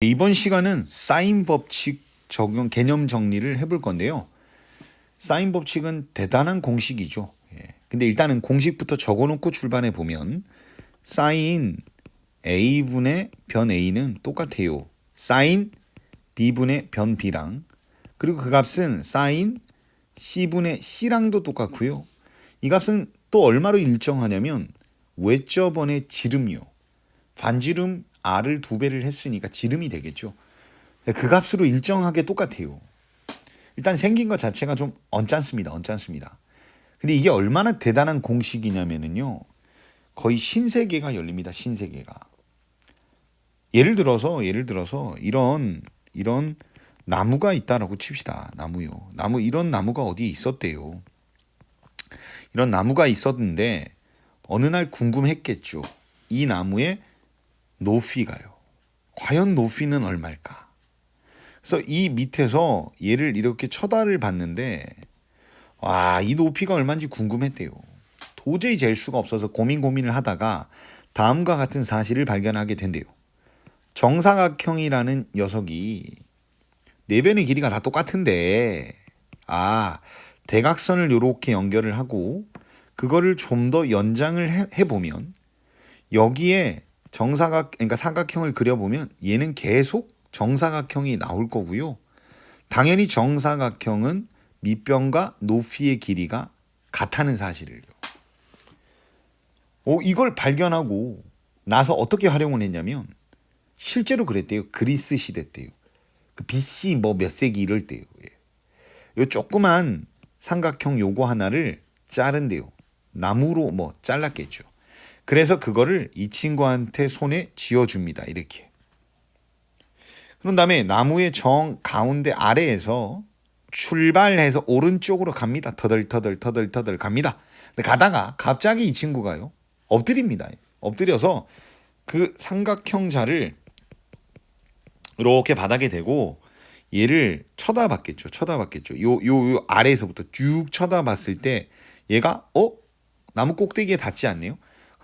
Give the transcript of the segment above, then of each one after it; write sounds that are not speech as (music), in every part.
이번 시간은 사인 법칙 적용 개념 정리를 해볼 건데요. 사인 법칙은 대단한 공식이죠. 예. 근데 일단은 공식부터 적어놓고 출발해 보면 사인 a분의 변 a는 똑같아요. 사인 b분의 변 b랑 그리고 그 값은 사인 c분의 c랑도 똑같고요. 이 값은 또 얼마로 일정하냐면 외접원의 지름이요. 반지름 r을 두 배를 했으니까 지름이 되겠죠. 그 값으로 일정하게 똑같아요. 일단 생긴 것 자체가 좀 언짢습니다. 언짢습니다. 근데 이게 얼마나 대단한 공식이냐면은요. 거의 신세계가 열립니다. 신세계가. 예를 들어서 예를 들어서 이런 이런 나무가 있다라고 칩시다. 나무요. 나무 이런 나무가 어디에 있었대요. 이런 나무가 있었는데 어느 날 궁금했겠죠. 이 나무의 높이가요. 과연 높이는 얼마일까? 그래서 이 밑에서 얘를 이렇게 쳐다를 봤는데 와, 이 높이가 얼마인지 궁금했대요. 도저히 잴 수가 없어서 고민 고민을 하다가 다음과 같은 사실을 발견하게 된대요. 정사각형이라는 녀석이 네 변의 길이가 다 똑같은데 아, 대각선을 이렇게 연결을 하고 그거를 좀 더 연장을 해, 해보면 여기에 정사각 그러니까 삼각형을 그려보면 얘는 계속 정사각형이 나올 거고요. 당연히 정사각형은 밑변과 높이의 길이가 같다는 사실을요. 오, 이걸 발견하고 나서 어떻게 활용을 했냐면 실제로 그랬대요. 그리스 시대 때요. 그 BC 뭐 몇 세기 이럴 때요. 예. 요 조그만 삼각형 요거 하나를 자른대요. 나무로 뭐 잘랐겠죠. 그래서 그거를 이 친구한테 손에 쥐어줍니다. 이렇게. 그런 다음에 나무의 정 가운데 아래에서 출발해서 오른쪽으로 갑니다. 터덜터덜 터덜터덜 갑니다. 가다가 갑자기 이 친구가요. 엎드립니다. 엎드려서 그 삼각형 자를 이렇게 바닥에 대고 얘를 쳐다봤겠죠. 쳐다봤겠죠. 요, 요, 요 아래에서부터 쭉 쳐다봤을 때 얘가 어? 나무 꼭대기에 닿지 않네요.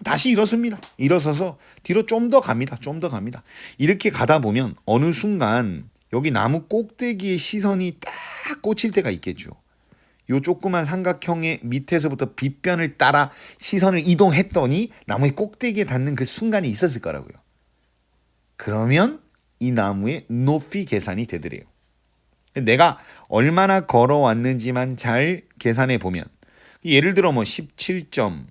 다시 일어섭니다. 일어서서 뒤로 좀 더 갑니다. 좀 더 갑니다. 이렇게 가다 보면 어느 순간 여기 나무 꼭대기에 시선이 딱 꽂힐 때가 있겠죠. 요 조그만 삼각형의 밑에서부터 빗변을 따라 시선을 이동했더니 나무의 꼭대기에 닿는 그 순간이 있었을 거라고요. 그러면 이 나무의 높이 계산이 되더래요. 내가 얼마나 걸어왔는지만 잘 계산해 보면 예를 들어 뭐 17점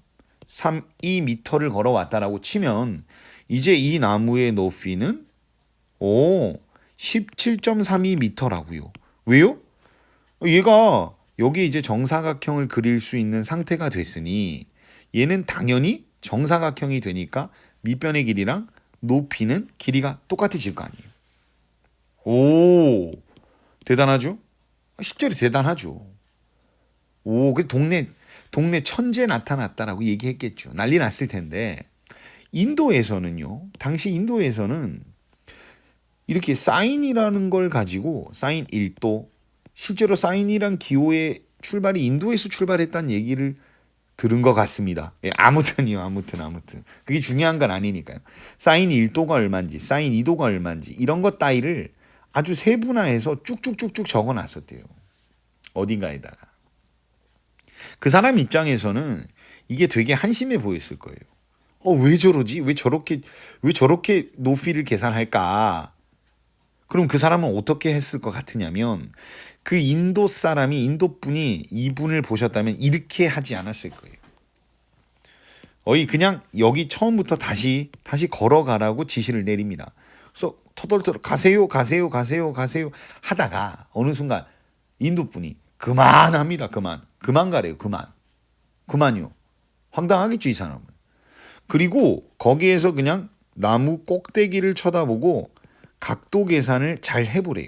32m를 걸어왔다라고 치면 이제 이 나무의 높이는 오 17.32m라고요. 왜요? 얘가 여기 이제 정사각형을 그릴 수 있는 상태가 됐으니 얘는 당연히 정사각형이 되니까 밑변의 길이랑 높이는 길이가 똑같아질 거 아니에요. 오 대단하죠? 실제로 대단하죠. 오, 그 동네 동네 천재 나타났다라고 얘기했겠죠. 난리 났을 텐데 인도에서는요. 당시 인도에서는 이렇게 사인이라는 걸 가지고 사인 1도 실제로 사인이란 기호의 출발이 인도에서 출발했다는 얘기를 들은 것 같습니다. 예, 아무튼요, 아무튼, 아무튼. 그게 중요한 건 아니니까요. 사인 1도가 얼마인지, 사인 2도가 얼마인지, 이런 것 따위를 아주 세분화해서 쭉쭉쭉쭉 적어 놨었대요. 어딘가에다가. 그 사람 입장에서는 이게 되게 한심해 보였을 거예요. 어, 왜 저러지? 왜 저렇게, 왜 저렇게 높이를 계산할까? 그럼 그 사람은 어떻게 했을 것 같으냐면 그 인도 사람이, 인도 분이 이분을 보셨다면 이렇게 하지 않았을 거예요. 어이 그냥 여기 처음부터 다시, 다시 걸어가라고 지시를 내립니다. 그래서 터덜터덜 가세요, 가세요, 가세요, 가세요 하다가 어느 순간 인도 분이 그만합니다. 그만. 그만 가래요. 그만. 그만요. 황당하겠죠, 이 사람은. 그리고 거기에서 그냥 나무 꼭대기를 쳐다보고 각도 계산을 잘 해보래요.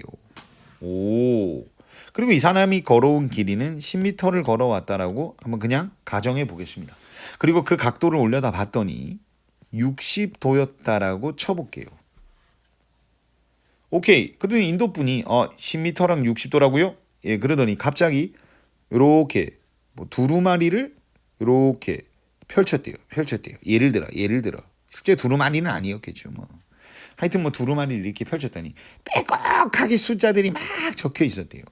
오. 그리고 이 사람이 걸어온 길이는 10m를 걸어왔다라고 한번 그냥 가정해 보겠습니다. 그리고 그 각도를 올려다 봤더니 60도였다라고 쳐볼게요. 오케이. 그러더니 인도 분이 어 10m랑 60도라고요? 예, 그러더니 갑자기 이렇게 뭐 두루마리를 이렇게 펼쳤대요. 펼쳤대요. 예를 들어, 예를 들어. 실제 두루마리는 아니었겠죠. 뭐 하여튼 뭐 두루마리를 이렇게 펼쳤더니 빼곡하게 숫자들이 막 적혀 있었대요.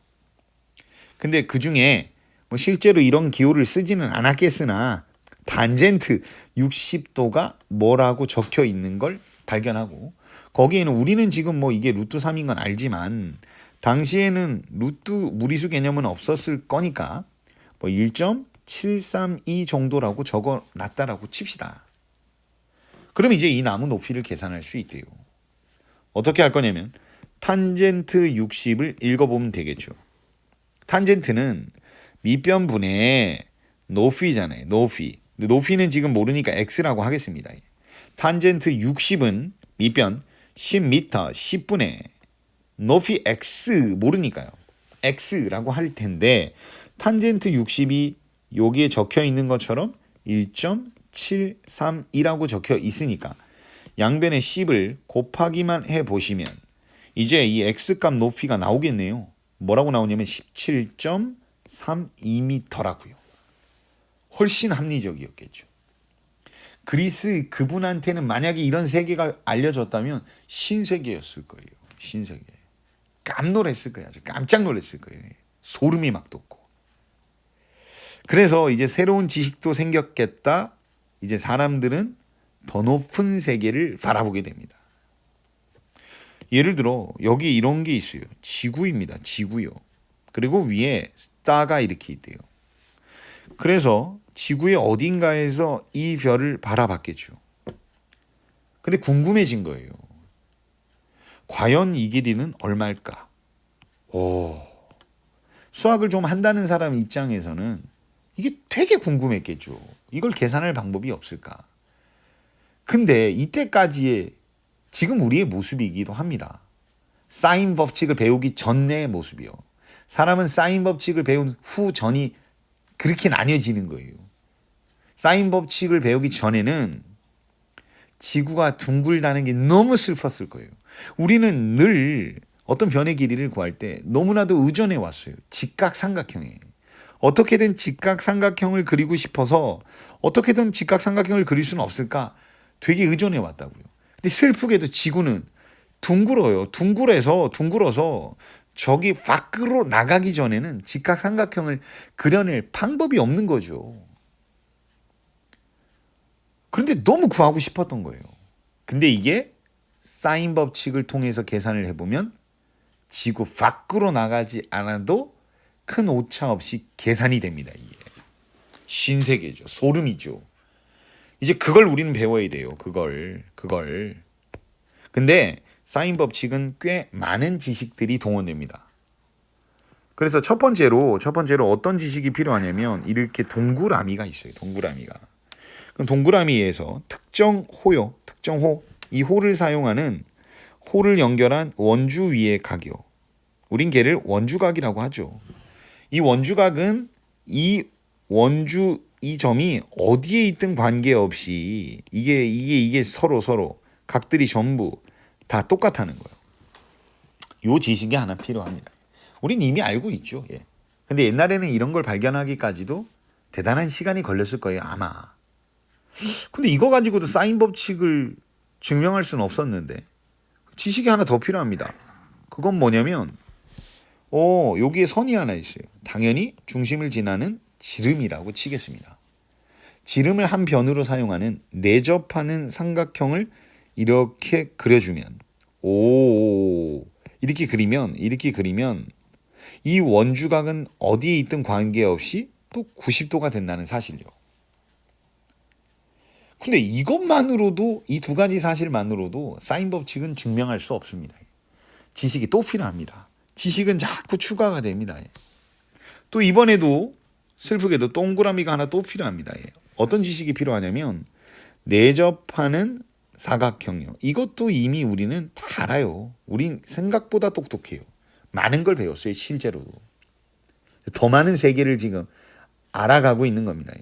근데 그 중에 뭐 실제로 이런 기호를 쓰지는 않았겠으나 단젠트 60도가 뭐라고 적혀 있는 걸 발견하고 거기에는 우리는 지금 뭐 이게 루트 3인 건 알지만 당시에는 루트 무리수 개념은 없었을 거니까 뭐 1.732 정도라고 적어 놨다라고 칩시다. 그럼 이제 이 나무 높이를 계산할 수 있대요. 어떻게 할 거냐면 탄젠트 60을 읽어보면 되겠죠. 탄젠트는 밑변분의 높이잖아요. 높이. 근데 높이는 지금 모르니까 x라고 하겠습니다. 탄젠트 60은 밑변 10m 10분의 높이 x 모르니까요. x라고 할 텐데 탄젠트 60이 여기에 적혀 있는 것처럼 1.732라고 적혀 있으니까 양변의 10을 곱하기만 해 보시면 이제 이 x값 높이가 나오겠네요. 뭐라고 나오냐면 17.32m라고요. 훨씬 합리적이었겠죠. 그리스 그분한테는 만약에 이런 세계가 알려졌다면 신세계였을 거예요. 신세계. 깜놀했을 거예요. 아주 깜짝 놀랐을 거예요. 소름이 막 돋고. 그래서 이제 새로운 지식도 생겼겠다. 이제 사람들은 더 높은 세계를 바라보게 됩니다. 예를 들어 여기 이런 게 있어요. 지구입니다. 지구요. 그리고 위에 스타가 이렇게 있대요. 그래서 지구의 어딘가에서 이 별을 바라봤겠죠. 근데 궁금해진 거예요. 과연 이 길이는 얼마일까? 오. 수학을 좀 한다는 사람 입장에서는 이게 되게 궁금했겠죠. 이걸 계산할 방법이 없을까? 근데 이때까지의 지금 우리의 모습이기도 합니다. 사인 법칙을 배우기 전의 모습이요. 사람은 사인 법칙을 배운 후 전이 그렇게 나뉘어지는 거예요. 사인 법칙을 배우기 전에는 지구가 둥글다는 게 너무 슬펐을 거예요. 우리는 늘 어떤 변의 길이를 구할 때 너무나도 의존해 왔어요. 직각삼각형에. 어떻게든 직각삼각형을 그리고 싶어서 어떻게든 직각삼각형을 그릴 수는 없을까? 되게 의존해 왔다고요. 근데 슬프게도 지구는 둥글어요. 둥글어서 둥글어서 저기 밖으로 나가기 전에는 직각삼각형을 그려낼 방법이 없는 거죠. 그런데 너무 구하고 싶었던 거예요. 근데 이게 사인 법칙을 통해서 계산을 해보면 지구 밖으로 나가지 않아도 큰 오차 없이 계산이 됩니다. 이게 신세계죠. 소름이죠. 이제 그걸 우리는 배워야 돼요. 그걸 그걸. 근데 사인 법칙은 꽤 많은 지식들이 동원됩니다. 그래서 첫 번째로 첫 번째로 어떤 지식이 필요하냐면 이렇게 동그라미가 있어요. 동그라미가. 그럼 동그라미에서 특정 호요, 특정 호, 이 호를 사용하는 호를 연결한 원주 위의 각이요. 우린 걔를 원주각이라고 하죠. 이 원주각은 이 원주 이 점이 어디에 있든 관계없이 이게 이게 이게 서로 서로 각들이 전부 다 똑같다는 거예요. 요 지식이 하나 필요합니다. 우린 이미 알고 있죠. 예. 근데 옛날에는 이런 걸 발견하기까지도 대단한 시간이 걸렸을 거예요. 아마. 근데 이거 가지고도 사인 법칙을 증명할 수는 없었는데 지식이 하나 더 필요합니다. 그건 뭐냐면 어, 여기에 선이 하나 있어요. 당연히 중심을 지나는 지름이라고 치겠습니다. 지름을 한 변으로 사용하는 내접하는 삼각형을 이렇게 그려주면 오 이렇게 그리면 이렇게 그리면 이 원주각은 어디에 있든 관계없이 또 90도가 된다는 사실요. 근데 이것만으로도 이 두 가지 사실만으로도 사인 법칙은 증명할 수 없습니다. 지식이 또 필요합니다. 지식은 자꾸 추가가 됩니다. 또 이번에도 슬프게도 동그라미가 하나 또 필요합니다. 어떤 지식이 필요하냐면 내접하는 사각형이요. 이것도 이미 우리는 다 알아요. 우린 생각보다 똑똑해요. 많은 걸 배웠어요, 실제로도. 더 많은 세계를 지금 알아가고 있는 겁니다.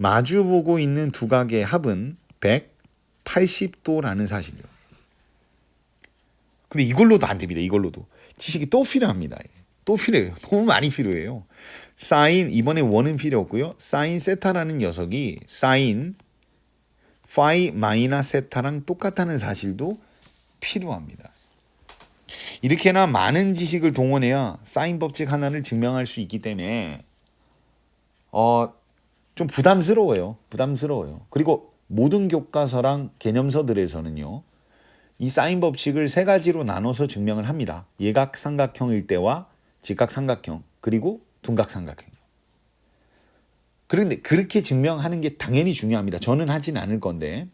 마주보고 있는 두 각의 합은 180도라는 사실이요. 근데 이걸로도 안 됩니다. 이걸로도. 지식이 또 필요합니다. 또 필요해요. (laughs) 너무 많이 필요해요. 사인 이번에 원은 필요 없고요. 사인 세타라는 녀석이 사인 파이 마이너 세타랑 똑같다는 사실도 필요합니다. 이렇게나 많은 지식을 동원해야 사인 법칙 하나를 증명할 수 있기 때문에 어, 좀 부담스러워요. 부담스러워요. 그리고 모든 교과서랑 개념서들에서는요. 이 사인 법칙을 세 가지로 나눠서 증명을 합니다. 예각 삼각형일 때와 직각 삼각형 그리고 둔각 삼각형. 그런데 그렇게 증명하는 게 당연히 중요합니다. 저는 하진 않을 건데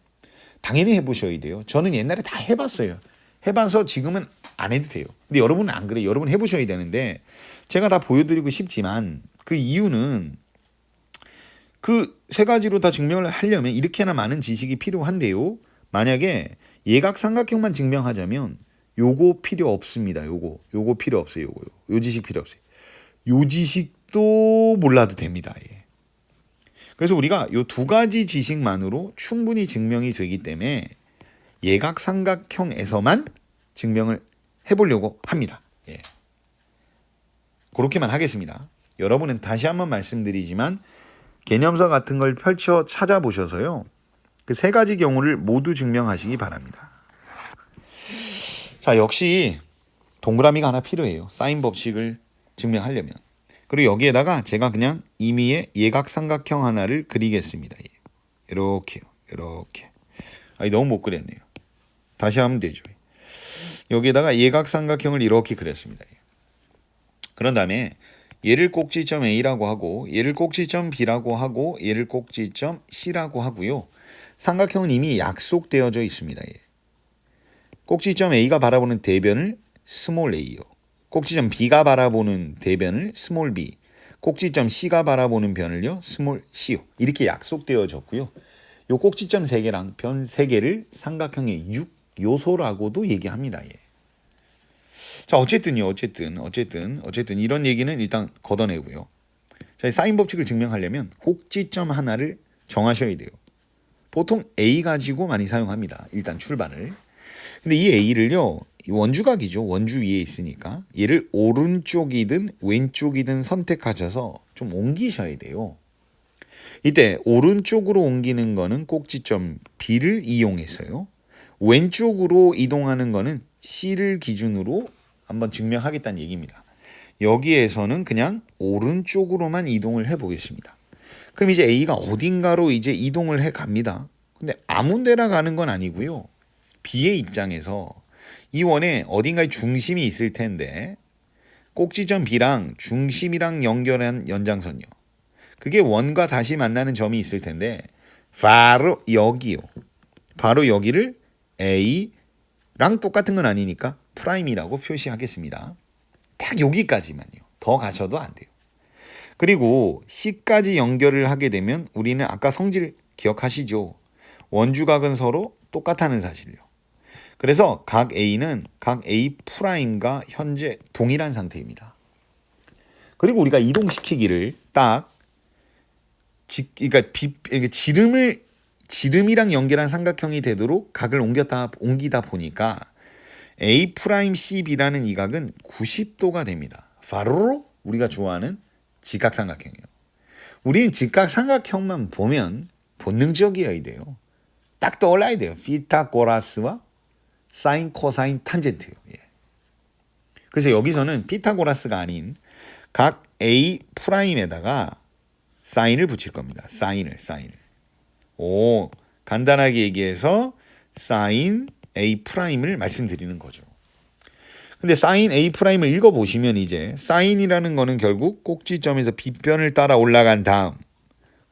당연히 해보셔야 돼요. 저는 옛날에 다 해봤어요. 해봐서 지금은 안 해도 돼요. 근데 여러분은 안 그래요. 여러분 해보셔야 되는데 제가 다 보여드리고 싶지만 그 이유는 그 세 가지로 다 증명을 하려면 이렇게나 많은 지식이 필요한데요. 만약에 예각 삼각형만 증명하자면 요거 필요 없습니다. 요거 요거 필요 없어요. 요거 요 지식 필요 없어요. 요 지식도 몰라도 됩니다. 예. 그래서 우리가 요 두 가지 지식만으로 충분히 증명이 되기 때문에 예각 삼각형에서만 증명을 해보려고 합니다. 예. 그렇게만 하겠습니다. 여러분은 다시 한번 말씀드리지만 개념서 같은 걸 펼쳐 찾아보셔서요. 그 세 가지 경우를 모두 증명하시기 바랍니다. 자, 역시 동그라미가 하나 필요해요. 사인 법칙을 증명하려면. 그리고 여기에다가 제가 그냥 임의의 예각 삼각형 하나를 그리겠습니다. 예. 이렇게요. 이렇게. 아니 너무 못 그렸네요. 다시 하면 되죠. 여기에다가 예각 삼각형을 이렇게 그렸습니다. 예. 그런 다음에 얘를 꼭지점 A라고 하고 얘를 꼭지점 B라고 하고 얘를 꼭지점 C라고 하고요. 삼각형은 이미 약속되어져 있습니다. 예. 꼭지점 A가 바라보는 대변을 스몰 a요. 꼭지점 B가 바라보는 대변을 스몰 b, 꼭지점 C가 바라보는 변을요 스몰 c요. 이렇게 약속되어졌고요. 요 꼭지점 세 개랑 변세 개를 삼각형의 6요소라고도 얘기합니다. 예. 자 어쨌든요 어쨌든 어쨌든 어쨌든 이런 얘기는 일단 걷어내고요. 자 사인 법칙을 증명하려면 꼭지점 하나를 정하셔야 돼요. 보통 A 가지고 많이 사용합니다. 일단 출발을. 근데 이 A를요 원주각이죠. 원주 위에 있으니까 얘를 오른쪽이든 왼쪽이든 선택하셔서 좀 옮기셔야 돼요. 이때 오른쪽으로 옮기는 거는 꼭지점 B를 이용해서요. 왼쪽으로 이동하는 거는 C를 기준으로 한번 증명하겠다는 얘기입니다. 여기에서는 그냥 오른쪽으로만 이동을 해 보겠습니다. 그럼 이제 A가 어딘가로 이제 이동을 해 갑니다. 근데 아무 데나 가는 건 아니고요. B의 입장에서 이 원에 어딘가에 중심이 있을 텐데 꼭지점 B랑 중심이랑 연결한 연장선이요. 그게 원과 다시 만나는 점이 있을 텐데 바로 여기요. 바로 여기를 A랑 똑같은 건 아니니까 프라임이라고 표시하겠습니다. 딱 여기까지만요. 더 가셔도 안 돼요. 그리고 C까지 연결을 하게 되면 우리는 아까 성질 기억하시죠? 원주각은 서로 똑같다는 사실요. 그래서 각 A는 각 A 프라임과 현재 동일한 상태입니다. 그리고 우리가 이동시키기를 딱 지, 그러니까 비, 지름을 지름이랑 연결한 삼각형이 되도록 각을 옮겼다 옮기다 보니까 A 프라임 CB라는 이 각은 90도가 됩니다. 바로 우리가 좋아하는 직각삼각형이에요. 우리는 직각삼각형만 보면 본능적이어야 돼요. 딱 떠올라야 돼요. 피타고라스와 사인, 코사인, 탄젠트요. 예. 그래서 여기서는 피타고라스가 아닌 각 A 프라임에다가 사인을 붙일 겁니다. 사인을, 사인을. 오, 간단하게 얘기해서 사인 A 프라임을 말씀드리는 거죠. 근데 사인 A 프라임을 읽어 보시면 이제 사인이라는 거는 결국 꼭지점에서 빗변을 따라 올라간 다음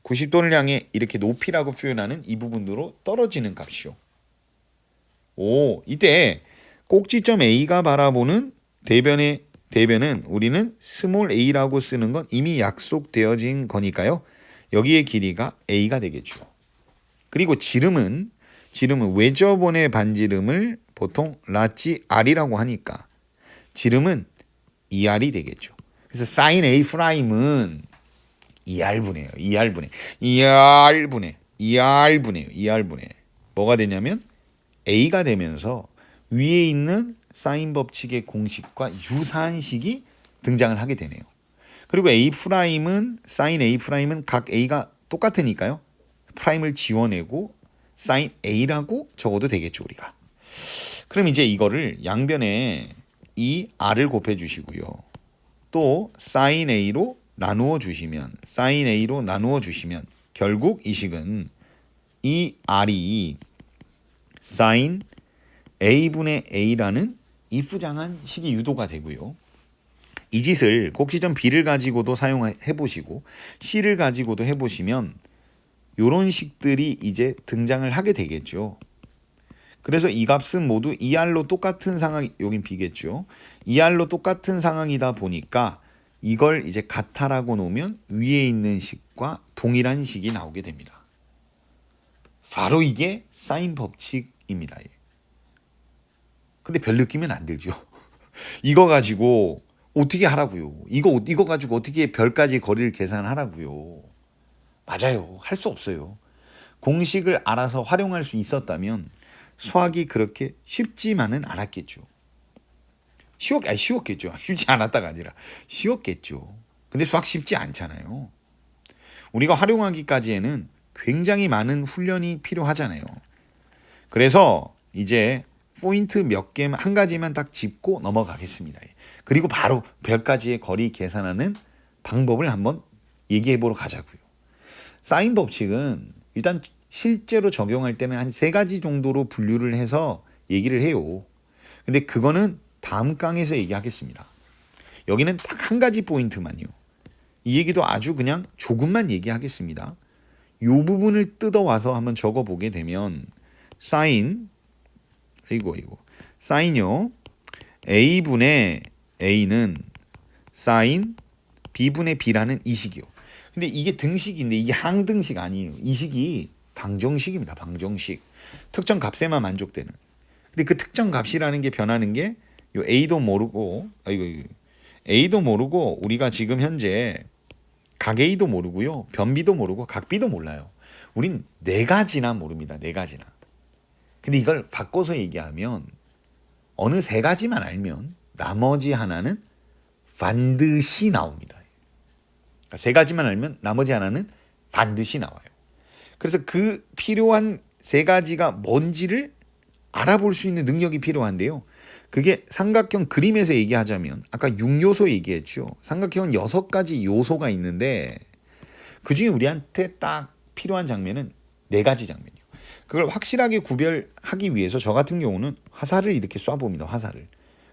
90도를 향해 이렇게 높이라고 표현하는 이 부분으로 떨어지는 값이요. 오, 이때 꼭지점 A가 바라보는 대변의 대변은 우리는 스몰 a라고 쓰는 건 이미 약속되어진 거니까요. 여기의 길이가 a가 되겠죠. 그리고 지름은 지름은 외접원의 반지름을 보통 라지 r이라고 하니까 지름은 2r이 되겠죠. 그래서 사인 a 프라임은 2r분해요. 2r분해. 2r분해. 2r분해요. 2r분해. 뭐가 되냐면 a가 되면서 위에 있는 사인 법칙의 공식과 유사한 식이 등장을 하게 되네요. 그리고 a 프라임은 사인 a 프라임은 각 a가 똑같으니까요. 프라임을 지워내고 사인 a라고 적어도 되겠죠 우리가. 그럼 이제 이거를 양변에 이 r을 곱해 주시고요. 또 sin a로 나누어 주시면 sin a로 나누어 주시면 결국 이 식은 이 r이 sin a분의 a라는 이프장한 식이 유도가 되고요. 이 짓을 곡시점 b를 가지고도 사용해 보시고 c를 가지고도 해 보시면 요런 식들이 이제 등장을 하게 되겠죠. 그래서 이 값은 모두 2R로 똑같은 상황, 여긴 B겠죠. 2R로 똑같은 상황이다 보니까 이걸 이제 같아라고 놓으면 위에 있는 식과 동일한 식이 나오게 됩니다. 바로 이게 사인 법칙입니다. 예. 근데 별 느낌은 안 들죠. (laughs) 이거 가지고 어떻게 하라고요? 이거 이거 가지고 어떻게 별까지 거리를 계산하라고요? 맞아요. 할 수 없어요. 공식을 알아서 활용할 수 있었다면 수학이 그렇게 쉽지만은 않았겠죠. 쉬웠, 아니 쉬웠겠죠. (laughs) 쉽지 않았다가 아니라 쉬웠겠죠. 근데 수학 쉽지 않잖아요. 우리가 활용하기까지에는 굉장히 많은 훈련이 필요하잖아요. 그래서 이제 포인트 몇 개만 한 가지만 딱 짚고 넘어가겠습니다. 그리고 바로 별까지의 거리 계산하는 방법을 한번 얘기해 보러 가자고요. 사인 법칙은 일단 실제로 적용할 때는 한 세 가지 정도로 분류를 해서 얘기를 해요. 근데 그거는 다음 강에서 얘기하겠습니다. 여기는 딱 한 가지 포인트만요. 이 얘기도 아주 그냥 조금만 얘기하겠습니다. 이 부분을 뜯어와서 한번 적어보게 되면 사인 이거 이거 사인요 a분의 a는 사인 b분의 b라는 이 식이요. 근데 이게 등식인데 이게 항등식 아니에요. 이 식이 방정식입니다. 방정식. 특정 값에만 만족되는. 근데 그 특정 값이라는 게 변하는 게 요 a도 모르고 아 이거, a도 모르고 우리가 지금 현재 각 a도 모르고요. 변 b도 모르고 각 b도 몰라요. 우린 네 가지나 모릅니다. 네 가지나. 근데 이걸 바꿔서 얘기하면 어느 세 가지만 알면 나머지 하나는 반드시 나옵니다. 그러니까 세 가지만 알면 나머지 하나는 반드시 나와요. 그래서 그 필요한 세 가지가 뭔지를 알아볼 수 있는 능력이 필요한데요. 그게 삼각형 그림에서 얘기하자면 아까 6요소 얘기했죠. 삼각형은 여섯 가지 요소가 있는데 그중에 우리한테 딱 필요한 장면은 네 가지 장면이요. 그걸 확실하게 구별하기 위해서 저 같은 경우는 화살을 이렇게 쏴봅니다. 화살을.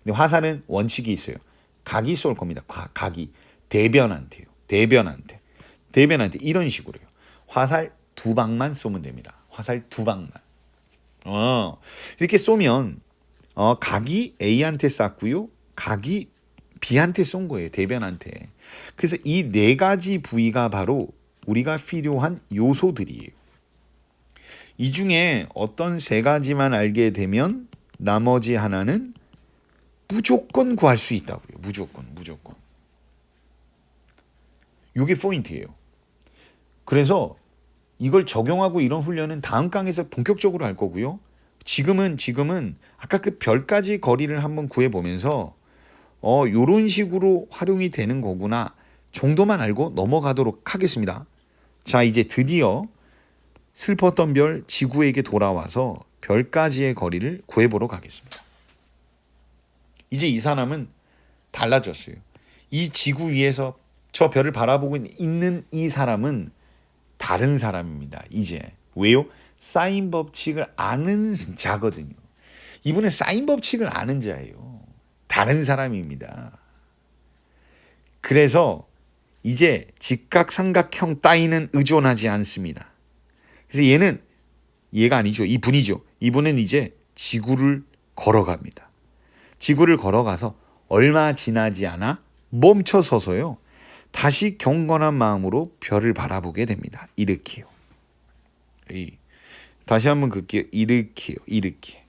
근데 화살은 원칙이 있어요. 각이 쏠 겁니다. 각이 대변한테요. 대변한테. 대변한테 이런 식으로요. 화살 두 방만 쏘면 됩니다. 화살 두 방만. 어, 이렇게 쏘면 어, 각이 A한테 쐈고요. 각이 B한테 쏜 거예요. 대변한테. 그래서 이 네 가지 부위가 바로 우리가 필요한 요소들이에요. 이 중에 어떤 세 가지만 알게 되면 나머지 하나는 무조건 구할 수 있다고요. 무조건, 무조건. 이게 포인트예요. 그래서 이걸 적용하고 이런 훈련은 다음 강에서 본격적으로 할 거고요. 지금은 지금은 아까 그 별까지 거리를 한번 구해 보면서 어 요런 식으로 활용이 되는 거구나 정도만 알고 넘어가도록 하겠습니다. 자, 이제 드디어 슬펐던 별 지구에게 돌아와서 별까지의 거리를 구해 보러 가겠습니다. 이제 이 사람은 달라졌어요. 이 지구 위에서 저 별을 바라보고 있는 이 사람은 다른 사람입니다. 이제 왜요? 사인 법칙을 아는 자거든요. 이분은 사인 법칙을 아는 자예요. 다른 사람입니다. 그래서 이제 직각 삼각형 따위는 의존하지 않습니다. 그래서 얘는 얘가 아니죠. 이분이죠. 이분은 이제 지구를 걸어갑니다. 지구를 걸어가서 얼마 지나지 않아 멈춰 서서요. 다시 경건한 마음으로 별을 바라보게 됩니다. 이렇게요. 다시 한번 그게요. 이렇게요. 이렇게.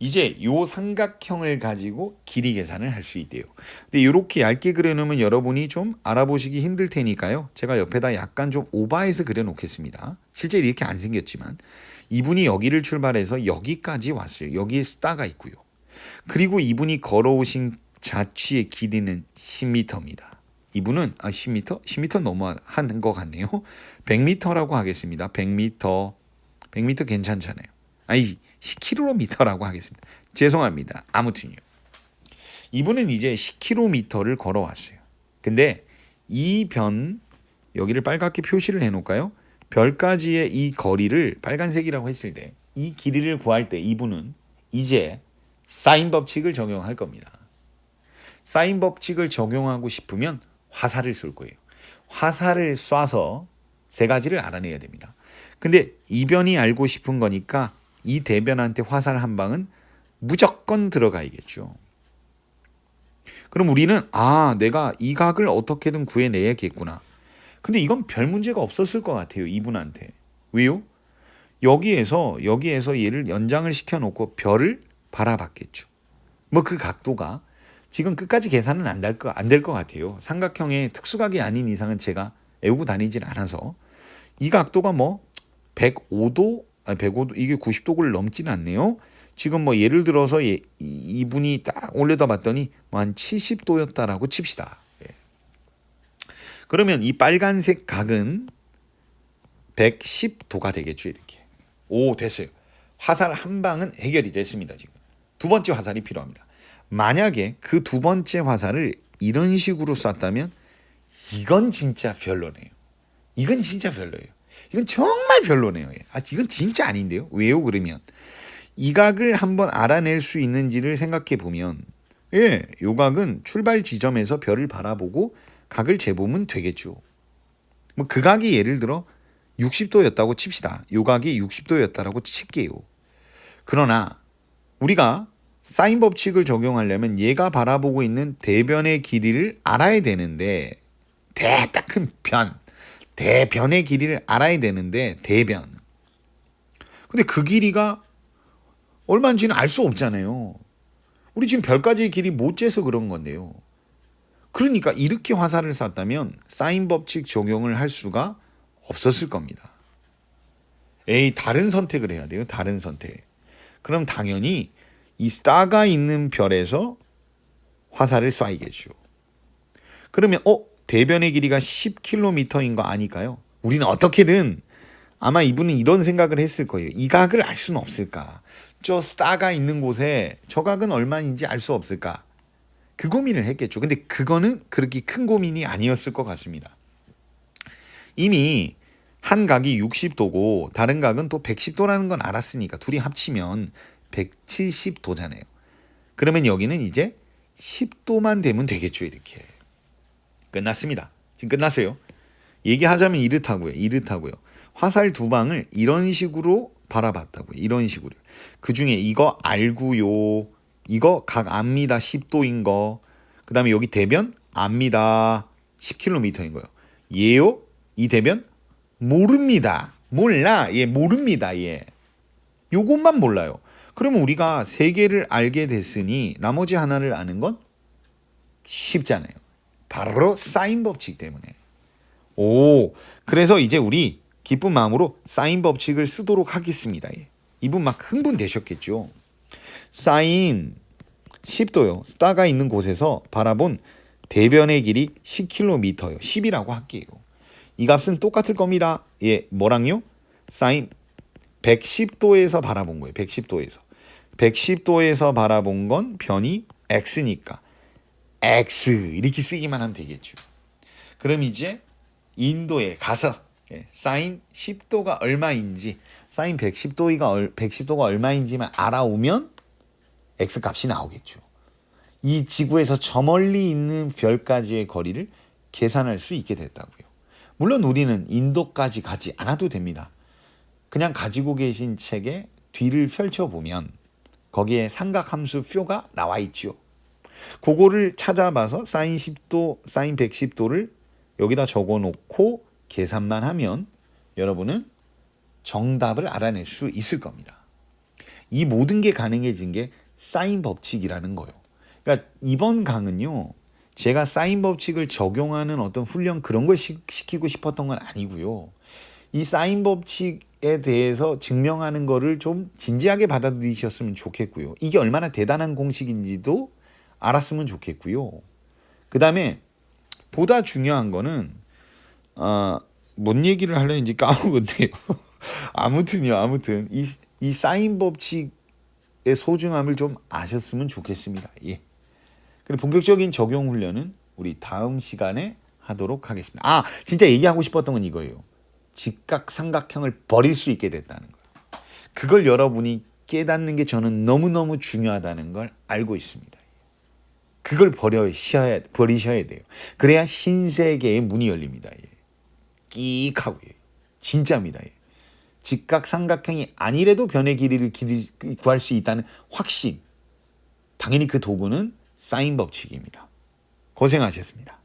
이제 요 삼각형을 가지고 길이 계산을 할 수 있대요. 근데 이렇게 얇게 그려놓으면 여러분이 좀 알아보시기 힘들 테니까요. 제가 옆에다 약간 좀 오버해서 그려놓겠습니다. 실제 이렇게 안 생겼지만 이분이 여기를 출발해서 여기까지 왔어요. 여기에 스타가 있고요. 그리고 이분이 걸어오신 자취의 길이는 10m입니다. 이분은 아 10m? 10m 넘어한 것 같네요. 100m라고 하겠습니다. 100m. 100m 괜찮잖아요. 아니 10km라고 하겠습니다. 죄송합니다. 아무튼요. 이분은 이제 10km를 걸어왔어요. 근데 이 변 여기를 빨갛게 표시를 해놓을까요? 별까지의 이 거리를 빨간색이라고 했을 때 이 길이를 구할 때 이분은 이제 사인 법칙을 적용할 겁니다. 사인 법칙을 적용하고 싶으면 화살을 쏠 거예요. 화살을 쏴서 세 가지를 알아내야 됩니다. 근데 이변이 알고 싶은 거니까 이 대변한테 화살 한 방은 무조건 들어가야겠죠. 그럼 우리는 아 내가 이 각을 어떻게든 구해내야겠구나. 근데 이건 별 문제가 없었을 것 같아요 이분한테. 왜요? 여기에서 여기에서 얘를 연장을 시켜놓고 별을 바라봤겠죠. 뭐 그 각도가 지금 끝까지 계산은 안 될 거 안 될 것 같아요. 삼각형의 특수각이 아닌 이상은 제가 외우고 다니질 않아서 이 각도가 뭐 105도 아니 105도 이게 90도를 넘지는 않네요. 지금 뭐 예를 들어서 예, 이- 이분이 딱 올려다 봤더니 뭐 한 70도였다라고 칩시다. 예. 그러면 이 빨간색 각은 110도가 되겠죠 이렇게. 오 됐어요. 화살 한 방은 해결이 됐습니다 지금. 두 번째 화살이 필요합니다. 만약에 그 두 번째 화살을 이런 식으로 쐈다면 이건 진짜 별로네요. 이건 진짜 별로예요. 이건 정말 별로네요. 예. 아 이건 진짜 아닌데요. 왜요 그러면 이 각을 한번 알아낼 수 있는지를 생각해 보면 예, 요 각은 출발 지점에서 별을 바라보고 각을 재보면 되겠죠. 뭐 그 각이 예를 들어 60도였다고 칩시다. 요 각이 60도였다라고 칠게요. 그러나 우리가 사인 법칙을 적용하려면 얘가 바라보고 있는 대변의 길이를 알아야 되는데 대딱 큰 변, 대변의 길이를 알아야 되는데 대변. 근데 그 길이가 얼마인지는 알 수 없잖아요. 우리 지금 별까지의 길이 못 재서 그런 건데요. 그러니까 이렇게 화살을 쐈다면 사인 법칙 적용을 할 수가 없었을 겁니다. 에이 다른 선택을 해야 돼요. 다른 선택. 그럼 당연히 이 스타가 있는 별에서 화살을 쏴야겠죠. 그러면 어 대변의 길이가 10km인 거 아닐까요? 우리는 어떻게든 아마 이분은 이런 생각을 했을 거예요. 이 각을 알 수는 없을까? 저 스타가 있는 곳에 저 각은 얼마인지 알 수 없을까? 그 고민을 했겠죠. 근데 그거는 그렇게 큰 고민이 아니었을 것 같습니다. 이미 한 각이 60도고 다른 각은 또 110도라는 건 알았으니까 둘이 합치면 170도잖아요. 그러면 여기는 이제 10도만 되면 되겠죠, 이렇게. 끝났습니다. 지금 끝났어요. 얘기하자면 이렇다고요. 이렇다고요. 화살 두 방을 이런 식으로 바라봤다고요. 이런 식으로. 그 중에 이거 알고요. 이거 각 압니다. 10도인 거. 그 다음에 여기 대변 압니다. 10km인 거요. 얘요? 이 대변? 모릅니다. 몰라. 예, 모릅니다. 예. 요것만 몰라요. 그러면 우리가 세 개를 알게 됐으니 나머지 하나를 아는 건 쉽잖아요. 바로 사인 법칙 때문에. 오, 그래서 이제 우리 기쁜 마음으로 사인 법칙을 쓰도록 하겠습니다. 예. 이분 막 흥분되셨겠죠. 사인 10도요. 스타가 있는 곳에서 바라본 대변의 길이 10km요. 10이라고 할게요. 이 값은 똑같을 겁니다. 예, 뭐랑요? 사인 110도에서 바라본 거예요. 110도에서. 110도에서 바라본 건 변이 x니까 x 이렇게 쓰기만 하면 되겠죠. 그럼 이제 인도에 가서 예, 사인 10도가 얼마인지 사인 110도가 110도가 얼마인지만 알아오면 x 값이 나오겠죠. 이 지구에서 저 멀리 있는 별까지의 거리를 계산할 수 있게 됐다고요. 물론 우리는 인도까지 가지 않아도 됩니다. 그냥 가지고 계신 책의 뒤를 펼쳐보면 거기에 삼각함수 표가 나와 있죠. 그거를 찾아봐서 사인 10도, 사인 110도를 여기다 적어 놓고 계산만 하면 여러분은 정답을 알아낼 수 있을 겁니다. 이 모든 게 가능해진 게 사인 법칙이라는 거예요. 그러니까 이번 강은요. 제가 사인 법칙을 적용하는 어떤 훈련 그런 걸 시, 시키고 싶었던 건 아니고요. 이 사인 법칙 에 대해서 증명하는 거를 좀 진지하게 받아들이셨으면 좋겠고요. 이게 얼마나 대단한 공식인지도 알았으면 좋겠고요. 그 다음에 보다 중요한 거는 아, 뭔 얘기를 하려는지 까먹었네요. (laughs) 아무튼요, 아무튼 이 이 사인 법칙의 소중함을 좀 아셨으면 좋겠습니다. 예. 그리고 본격적인 적용 훈련은 우리 다음 시간에 하도록 하겠습니다. 아, 진짜 얘기하고 싶었던 건 이거예요. 직각 삼각형을 버릴 수 있게 됐다는 거예요. 그걸 여러분이 깨닫는 게 저는 너무너무 중요하다는 걸 알고 있습니다. 그걸 버려셔야, 버리셔야 돼요. 그래야 신세계의 문이 열립니다. 예. 끼익하고 예. 진짜입니다. 예. 직각 삼각형이 아니래도 변의 길이를 길이, 구할 수 있다는 확신. 당연히 그 도구는 사인 법칙입니다. 고생하셨습니다.